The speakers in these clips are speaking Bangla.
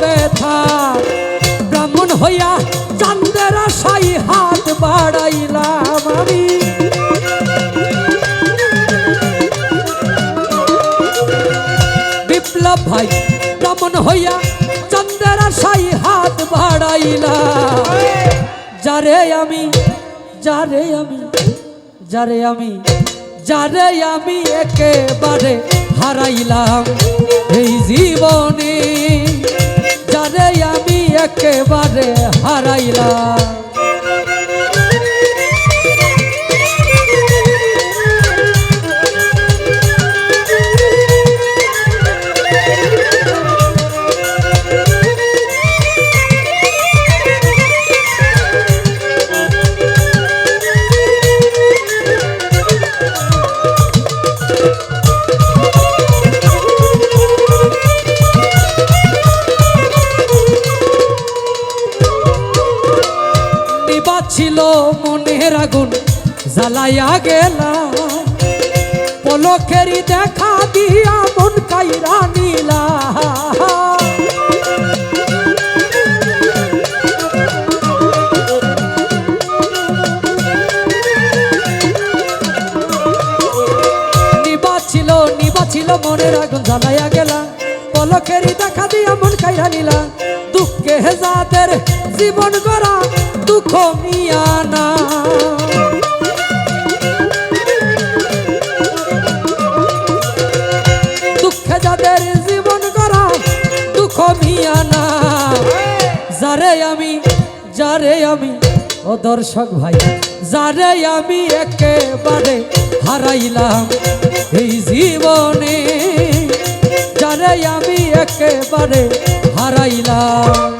ব্যথা। ব্রাহ্মণ হইয়া চান্দের আশাই হাত বাড়াইলাম আমি। বিপ্লব ভাই, ব্রাহ্মণ হইয়া চন্দ্রের আশাই হাত বাড়াইলাম। যারে আমি যারে আমি যারে আমি যারে আমি একেবারে হারাইলাম এই জীবনে। যারে আমি একেবারে হারাইলাম। নিবাছিল মনের আগুন, জ্বালাইয়া গেলা পলকেরই দেখা দিয়া মন কাইরা নীলা নিবাছিল নিবাছিল মনের আগুন, জ্বালাইয়া গেলা পলকেরই দেখা দিয়া মন কাইরা নীলা। দুঃখে যাদের জীবন গড়া, দুঃখ মিয়ানা দুঃখে যাদের জীবন গড়া, দুঃখ মিয়ানা যারে আমি যারে আমি, ও দর্শক ভাই, যারে আমি একেবারে হারাইলাম এই জীবনে। একেবারে হারাইলাম।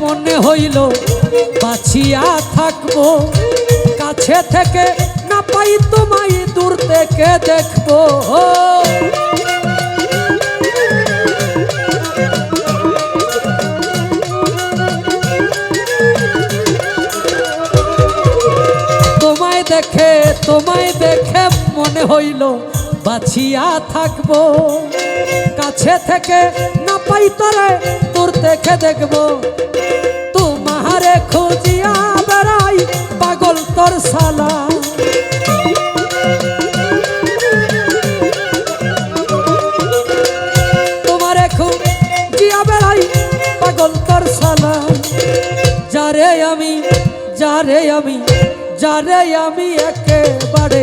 মনে হইল, বাঁচিয়া থাকব। কাছে থেকে না পাই তোমায়, দূর থেকে দেখব। তোমায় দেখে তোমায় দেখে মনে হইল বাঁচিয়া থাকব। কাছে থেকে না পাই তরে, দূর থেকে দেখব। তোমারে খুঁজিয়া বেড়াই পাগল তোর সালা তোমারে খুঁজিয়া বেড়াই পাগল তোর সালা যারে আমি যারে আমি যারে আমি একেবারে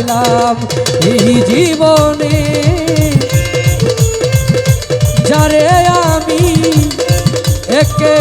হারাইলাম এই জীবনে। যারে আমি একে